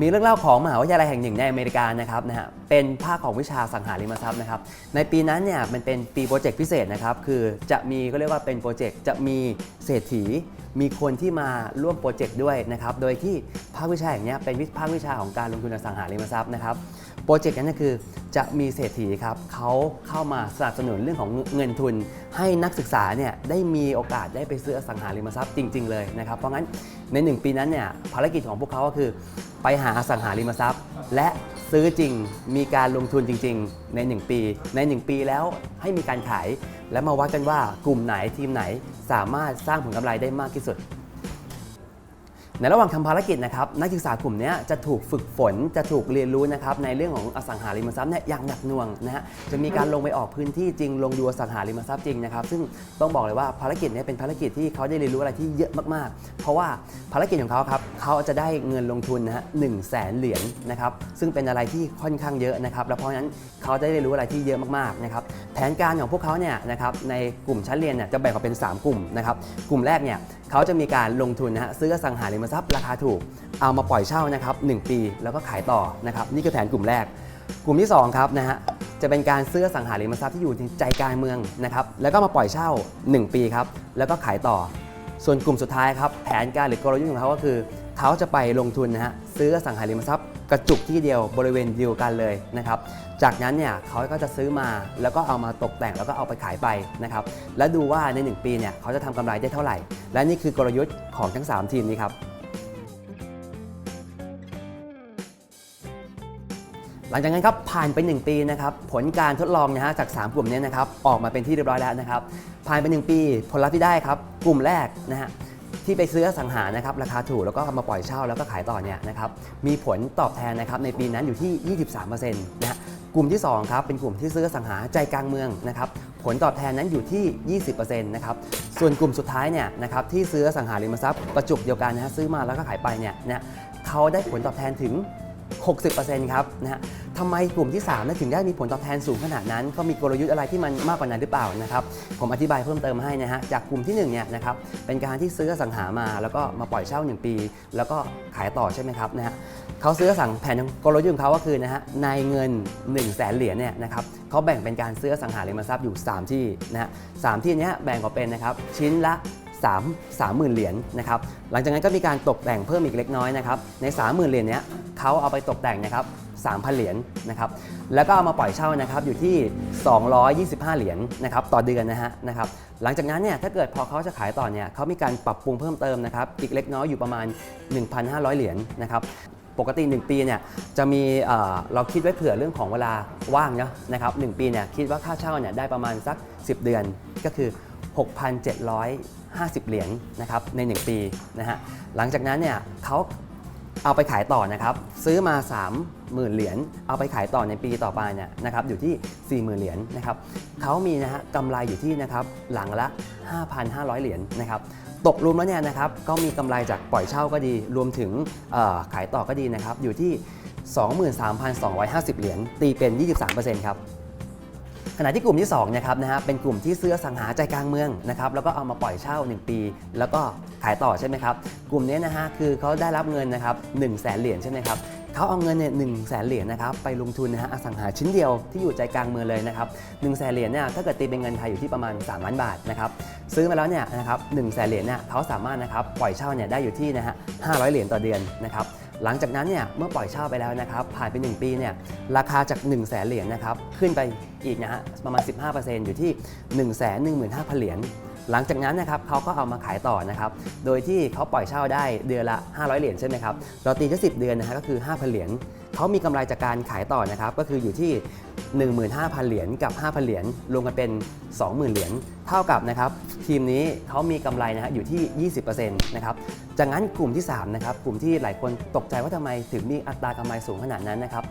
มีเรื่องเล่าของมหาวิทยาลัยแห่งหนึ่งในอเมริกานะครับนะฮะเป็นภาคของวิชาสังหาริมทรัพย์นะครับในปีนั้นเนี่ยมันเป็นปีโปรเจกต์พิเศษนะครับคือจะมีก็เรียกว่าเป็นโปรเจกต์จะมีเศรษฐี มีคนที่มาร่วมโปรเจกต์ด้วยนะครับโดยที่ ภาควิชาอย่างเนี้ยเป็นวิภาควิชาของการลงทุนอสังหาริมทรัพย์นะครับโปรเจกต์นั้นก็คือจะมีเศรษฐีครับเขาเข้ามาสนับสนุนเรื่องของเงินทุน ให้นักศึกษาเนี่ยได้มีโอกาสได้ไปซื้ออสังหาริมทรัพย์จริง ๆ เลยนะครับเพราะงั้นใน 1 ปีนั้นเนี่ยภารกิจของพวกเขาก็คือ ไปหาอสังหาริมทรัพย์ และซื้อจริงมีการลงทุนจริง ๆ ใน 1 ปี ใน 1 ปีแล้วให้มีการขาย และมาวัดกันว่ากลุ่มไหนทีมไหนสามารถสร้างผลกำไรได้มากที่สุด ในระหว่างทำภารกิจนะครับนักศึกษากลุ่มนี้จะถูกฝึกฝนจะถูกเรียนรู้นะครับในเรื่องของอสังหาริมทรัพย์เนี่ยอย่างหนักหน่วงนะฮะจะมีการลงไปออกพื้นที่จริง ลงดูอสังหาริมทรัพย์จริงนะครับซึ่งต้องบอกเลยว่าภารกิจเนี้เป็นภารกิจที่เขาได้เรียนรู้อะไรที่เยอะมากๆ เพราะว่าภารกิจของเขาครับเขาจะได้เงินลงทุนนะฮะหนึ่งแสนเหรียญนะครับซึ่งเป็นอะไรที่ค่อนข้างเยอะนะครับแล้วเพราะฉะนั้นเขาได้เรียนรู้อะไรที่เยอะมากๆนะครับแผนการของพวกเขาเนี่ยนะครับในกลุ่มชั้นเรียนเนี่ยจะแบ่งออกเป็น 3 กลุ่มนะครับกลุ่มแรกเนี่ยเขาจะมีการลงทุนนะฮะซื้อสังหาริมทรัพย์ราคาถูก เอามาปล่อยเช่านะครับ1ปีแล้วก็ขายต่อนะครับนี่คือแผนกลุ่มแรก กลุ่มที่2ครับนะฮะจะเป็นการซื้อสังหาริมทรัพย์ที่อยู่ในใจกลางเมืองนะครับแล้วก็มาปล่อยเช่า 1 ปีครับแล้วก็ขายต่อ ส่วนกลุ่มสุดท้ายครับแผนการหรือกลยุทธ์ของเขาก็คือ เขาจะไปลงทุนนะฮะซื้ออสังหาริมทรัพย์กระจุกที่เดียวบริเวณเดียวกันเลยนะครับจากนั้นเนี่ยเขาก็จะซื้อมาแล้วก็เอามาตกแต่งแล้วก็เอาไปขายไปนะครับและดูว่าใน 1 ปีเนี่ยเขาจะทำกำไรได้เท่าไหร่ และนี่คือกลยุทธ์ของทั้ง 3 ทีมนี้ครับหลังจากนั้นครับผ่านไป 1 ปีนะครับผลการทดลองนะฮะจาก 3 กลุ่มนี้นะครับออกมาเป็นที่เรียบร้อยแล้วนะครับผ่านไป 1 ปี ผลลัพธ์ที่ได้ครับกลุ่มแรกนะฮะ ที่ไปซื้อสังหานะครับราคาถูกแล้วก็มาปล่อยเช่าแล้วก็ขายต่อเนี่ยนะครับมีผลตอบแทนนะครับในปีนั้นอยู่ที่ 23%นะฮะกลุ่มที่2ครับเป็นกลุ่มที่ซื้อสังหาใจกลางเมืองนะครับผลตอบแทนนั้นอยู่ที่ 20%นะครับส่วนกลุ่มสุดท้ายเนี่ยนะครับที่ซื้อสังหาริมทรัพย์ประจุเดียวกันนะฮะซื้อมาแล้วก็ขายไปเนี่ยนะเขาได้ผลตอบแทนถึง 60%ครับนะฮะทำไมกลุ่มที่3นั้นถึงได้มีผลตอบแทนสูงขนาดนั้นเขามีกลยุทธ์อะไรที่มันมากกว่านั้นหรือเปล่านะครับผมอธิบายเพิ่มเติมให้นะฮะจากกลุ่มที่1เนี่ยนะครับเป็นการที่ซื้อสังหามาแล้วก็มาปล่อยเช่า 1 ปี แล้วก็ขายต่อใช่ไหมครับนะฮะเขาซื้อสั่งแผนกลยุทธ์ของเขาก็คือนะฮะในเงิน1 0 0 0 0แสนเหรียญเนี่ยนะครับเขาแบ่งเป็นการซื้อสังหาริมทรัพย์อยู่ 3 ที่นะฮะสามที่เนี้ยแบ่งออกเป็นนะครับชิ้นละ 3 30,000 เหรียญนะครับหลังจากนั้นก็มีการตกแต่งเพิ่มอีกเล็กน้อยนะครับใน 30,000 เหรียญเนี้ยเขาเอาไปตกแต่งนะครับ3,000 เหรียญนะครับแล้วก็เอามาปล่อยเช่านะครับอยู่ที่ 225 เหรียญนะครับต่อเดือนนะฮะนะครับหลังจากนั้นเนี่ยถ้าเกิดพอเขาจะขายต่อเนี่ยเขามีการปรับปรุงเพิ่มเติมนะครับอีกเล็กน้อยอยู่ประมาณ 1,500 เหรียญนะครับปกติ 1 ปีเนี่ยจะมีเราคิดไว้เผื่อเรื่องของเวลาว่างเนาะนะครับหปีเนี่ยคิดว่าค่าเช่าเนี่ยได้ประมาณสัก 10 เดือนก็คือ 6,750 เหรียญนะครับใน 1 ปีนะฮะหลังจากนั้นเนี่ยเขาเอาไปขายต่อนะครับซื้อมา 30,000 เหรียญเอาไปขายต่อในปีต่อไปเนี่ยนะครับอยู่ที่ 40,000 เหรียญนะครับเขามีนะฮะกำไรอยู่ที่นะครับหลังละ 5,500 เหรียญนะครับตกรวมแล้วเนี่ยนะครับก็มีกำไรจากปล่อยเช่าก็ดี รวมถึงขายต่อก็ดีนะครับอยู่ที่ 23,250 เหรียญตีเป็น 23%ครับ ขณะที่กลุ่มที่2นะครับนะฮะเป็นกลุ่มที่ซื้อสังหาใจกลางเมืองนะครับแล้วก็เอามาปล่อยเช่า 1 ปี แล้วก็ขายต่อใช่ไหมครับกลุ่มนี้นะฮะคือเขาได้รับเงินนะครับ1 0 0 0 0แสนเหรียญใช่ไหมครับเขาเอาเงินเนี่ยหนึ่งแสนเหรียญนะครับไปลงทุนนะฮะอสังหาชิ้นเดียวที่อยู่ใจกลางเมืองเลยนะครับหนึ่งแสนเหรียญเนี่ยถ้าเกิดตีเป็นเงินไทยอยู่ที่ประมาณ3ล้านบาทนะครับซื้อมาแล้วเนี่ยนะครับหนึ่งแสนเหรียญเนี่ยเขาสามารถนะครับปล่อยเช่าเนี่ยได้อยู่ที่นะฮะ500เหรียญต่อเดือนนะครับ หลังจากนั้นเนี่ยเมื่อปล่อยเช่าไปแล้วนะครับผ่านไป 1 ปีเนี่ยราคาจาก 1 0 0 0 0แสนเหรียญนะครับขึ้นไปอีกนะฮะประมาณ 15%อยู่ที่ 1 1 5 0 0 0เหรียญ หลังจากนั้นนะครับเขาก็เอามาขายต่อนะครับ โดยที่เขาปล่อยเช่าได้เดือนละ 500 เหรียญใช่ไหมครับ เราตีแค่10 เดือนนะฮะก็คือ 5,000 เหรียญเขามีกำไรจากการขายต่อนะครับ ก็คืออยู่ที่ 15,000 เหรียญกับ 5,000 เหรียญรวมกันเป็น 20,000 เหรียญเท่ากับนะครับทีมนี้เขามีกำไรนะฮะอยู่ที่ 20%นะครับจากนั้นกลุ่มที่3นะครับกลุ่มที่หลายคนตกใจว่าทำไมถึงมีอัตรากำไรสูงขนาดนั้นนะครับ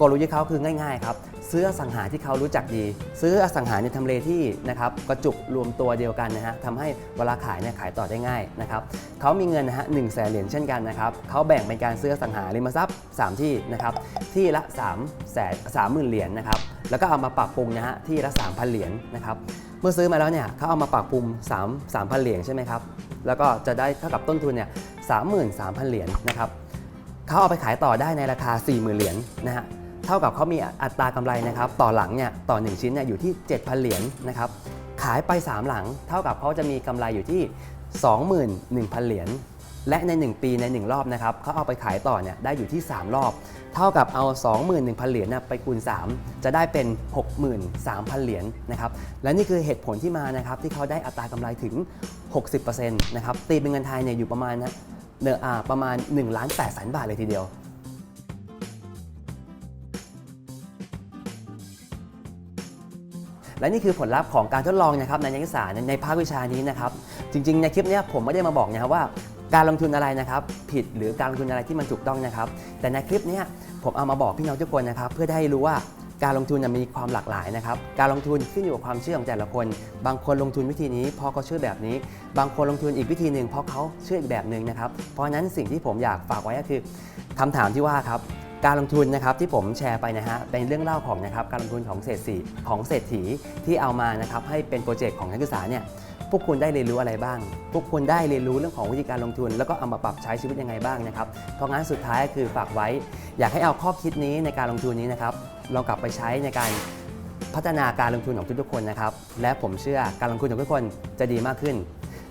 กลยุทธ์เขาคือง่ายๆครับซื้ออสังหาที่เขารู้จักดี ซื้ออสังหาในทำเลที่นะครับกระจุกรวมตัวเดียวกันนะฮะทำให้เวลาขายเนี่ยขายต่อได้ง่ายนะครับเขามีเงินนะฮะหนึ่งแสนเหรียญเช่นกันนะครับเขาแบ่งเป็นการซื้ออสังหาริมทรัพย์ 3 ที่นะครับที่ละ3แสนสามหมื่นเหรียญนะครับแล้วก็เอามาปรับปรุงนะฮะที่ละ3,000เหรียญนะครับเมื่อซื้อมาแล้วเนี่ยเขาเอามาปรับปรุง3 3,000เหรียญใช่ไหมครับแล้วก็จะได้เท่ากับต้นทุนเนี่ย33,000เหรียญนะครับเขาเอาไปขายต่อได้ในราคา 40,000เหรียญนะฮะ ท่ากับเขามีอัตรากำไรนะครับ ต่อหลังเนี่ยต่อ 1 ชิ้นเนี่ยอยู่ที่ 7,000 เหรียญนะครับขายไป 3 หลัง เท่ากับเขาจะมีกำไรอยู่ที่ 21,000 เหรียญและใน 1 ปีใน 1 รอบนะครับเขาเอาไปขายต่อเนี่ยได้อยู่ที่ 3 รอบ เท่ากับเอา 21,000 เหรียญไปคูณ 3 จะได้เป็น 63,000 เหรียญนะครับและนี่คือเหตุผลที่มานะครับที่เขาได้อัตรากำไรถึง 60%นะครับตีเป็นเงินไทยเนี่ยอยู่ประมาณนะเนออประมาณ1ล้าน8แสนบาทเลยทีเดียว และนี่คือผลลัพธ์ของการทดลองนะครับในนักศึกษาในภาควิชานี้นะครับ จริงๆ ในคลิปนี้ผมไม่ได้มาบอกนะครับว่าการลงทุนอะไรนะครับผิดหรือการลงทุนอะไรที่มันถูกต้องนะครับ แต่ในคลิปนี้ผมเอามาบอกพี่น้องทุกคนนะครับ เพื่อให้รู้ว่าการลงทุนน่ะมีความหลากหลายนะครับ การลงทุนขึ้นอยู่กับความเชื่อของแต่ละคน บางคนลงทุนวิธีนี้เพราะเขาเชื่อแบบนี้ บางคนลงทุนอีกวิธีหนึ่งเพราะเขาเชื่ออีกแบบหนึ่งนะครับ เพราะฉะนั้นสิ่งที่ผมอยากฝากไว้ก็คือคำถามที่ว่าครับ การลงทุนนะครับที่ผมแชร์ไปนะฮะเป็นเรื่องเล่าของนะครับการลงทุนของเศรษฐีของเศรษฐีที่เอามานะครับให้เป็นโปรเจกต์ของนักศึกษาเนี่ยพวกคุณได้เรียนรู้อะไรบ้าง พวกคุณได้เรียนรู้เรื่องของวิธีการลงทุน แล้วก็เอามาปรับใช้ชีวิตยังไงบ้างนะครับ เพราะงั้นสุดท้ายคือฝากไว้ อยากให้เอาข้อคิดนี้ในการลงทุนนี้นะครับลองกลับไปใช้ในการพัฒนาการลงทุนของทุกๆคนนะครับ และผมเชื่อการลงทุนของทุกคนจะดีมากขึ้น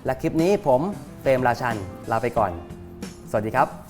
และคลิปนี้ผมเฟรมราชันลาไปก่อน สวัสดีครับ